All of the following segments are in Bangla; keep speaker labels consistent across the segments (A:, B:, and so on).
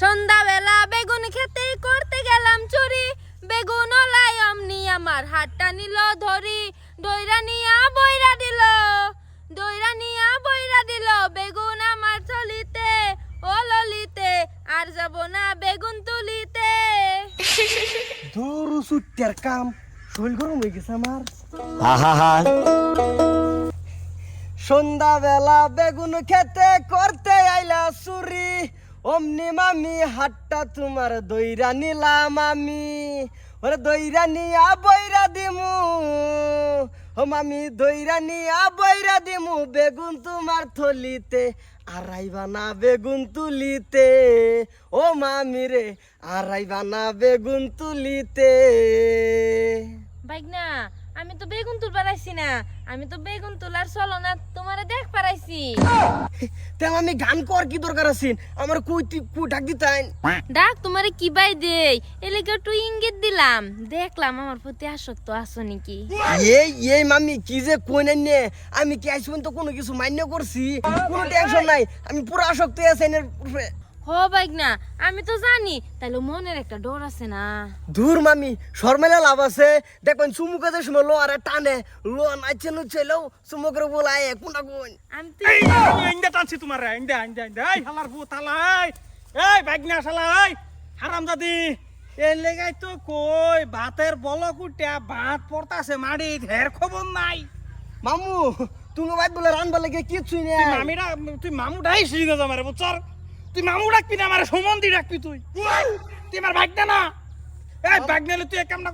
A: সন্ধ্যাবেলা বেগুন খেতে করতে গেলাম চুরি। বেগুন ওলাই অমনি আমার হাতটা নিল ধরি। দইরা নিয়া বইরা দিল দইরা নিয়া বইরা দিল। বেগুন আমার থলিতে ও ললিতে আর যাব না বেগুন তুলিতে।
B: দূর সুট্টার কাম শরীর গরম হয়ে গেছে আমার।
C: আহা
B: সন্ধ্যাবেলা বেগুন খেতে করতে আইলা চুরি। অমনি মামি, হাতটা তোমার দইরা নিলাম আমি। ওরে দইরা নিয়া বইরা দিমু। ও মামি, দইরা নিয়া বইরা দিমু। বেগুন তোমার থলিতে, আড়াইবা না বেগুন তুলিতে। ও মামি রে, আড়াইবা না বেগুন তুলিতে।
A: বাইক না আমি তো বেগুন তুলবার আইছি না। আমি তো বেগুন তোলার চলো না তোমারে দেখ পারাইছি
B: তেম আমি গান কর কি দরকার আমার কই তুই ডাক দিতাইন
A: ডাক তোমারে কি বাই দেই? এলাকা একটু ইঙ্গিত দিলাম। দেখলাম আমার প্রতি আসক্ত আছো নাকি?
B: এই এই মামি কি যে কই নাই নে? আমি কি আইসবেন তো কোনো কিছু মান্য করছি? কোনো টেনশন নাই। আমি পুরো আসক্ত আছি এর
A: হ বাইক না আমি তো জানি তাহলে মনের একটা ডর আছে না?
B: দূর মামি শর্মেলা লাভ আছে। দেখবেন চুমুকে যে সময় লো আরে টানে লো নাচছে নুচ্ছে লো চুমুকের বলায় কোনটা কোন?
A: আমি তো
D: ইন্দা টানছি তোমার ইন্দা ইন্দা ইন্দা। এই হালার ভূত হালাই। এই বাগনা শালাই হারামজাদি এই লেগাই তো কই ভাতের বলক উঠা ভাত পড়তাছে মাড়ি হের খবর নাই।
B: মামু তুমি বাইক বলে রান বলে কে কিছুই
D: তুই
B: নেই।
D: মামিরা তুই মামু ডাই সিঁড়ি না আমারে বুঝছর? তুই মামু ডাকবি না আমারে সুমন্দি ডাকবি তুই? তুই আমার ভাগনা না? এই তুই এক না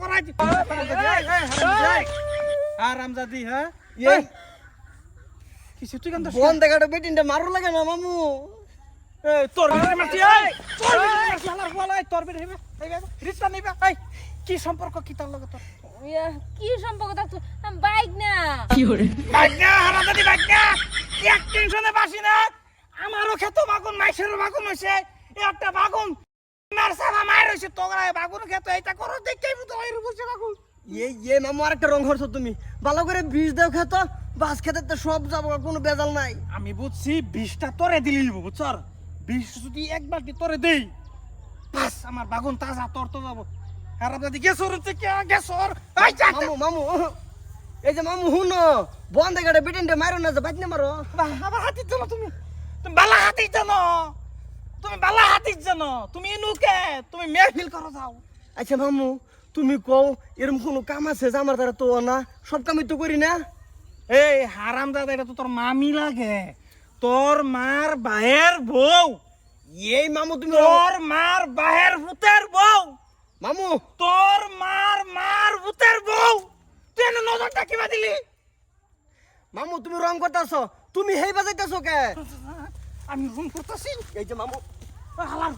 D: হারামজাদি হ্যাঁ
B: এই।
D: কিছু তুই কেন
B: বন দেখাটা বেটিনটা মারো লাগে না মামু।
D: তোর মারছি এই। তোর মারছি হালার বলা তোর ভিতরে হেবে এই রিস্তা নিবে এই। কি সম্পর্ক কি তার লগে তোর?
A: কি সম্পর্ক বাইক না
D: বাগনা হারাদাদি বাগনা এক টেনশনে বাসি না? আমারও খেত বাগুন মাইসেরও বাগুন হইছে। একটা বাগুন মার সাবা খেত এইটা করো বাগুন।
B: এই এই মামু আরেকটা রং করছ তুমি। ভালো করে বীজ দাও খেতো বাস খেতে তো সব যাব কোনো বেজাল নাই।
D: আমি বুঝছি বিষটা তোরে দিলি বুঝছর বিষ যদি এক বালতি তোরে দেই বাস আমার বাগুন তাজা তোর তো যাব। হারাদাদি গেছর হচ্ছে কে গেছর?
B: মামু মামু এই যে মামু হুনো বন দেখাটা বেটিনটা মারো না যে বাইক না মারো
D: বাবা হাতির জানো তুমি। তুমি বালা হাতির জানো? তুমি বালা হাতির জানো? তুমি নুকে তুমি মেহফিল করো যাও।
B: আচ্ছা মামু তুমি কও এরকম কোনো কাম আছে যে আমার দ্বারা তো না? সব কামই তো করি না?
D: এই হারাম দাদা এটা তো তোর মামি লাগে। তোর মার বাহের বউ।
B: এই মামু তুমি
D: তোর মার বাহের ভূতের বউ।
B: মামু।
D: তোর মার মার ভূতের বউ। তুই এনে নজরটা কিবা দিলি?
B: মামু তুমি রং করতেছ। তুমি হেই বাজাইতেছো কে?
D: আমি রুম করতেছি
B: এই যে মামু।
D: হালার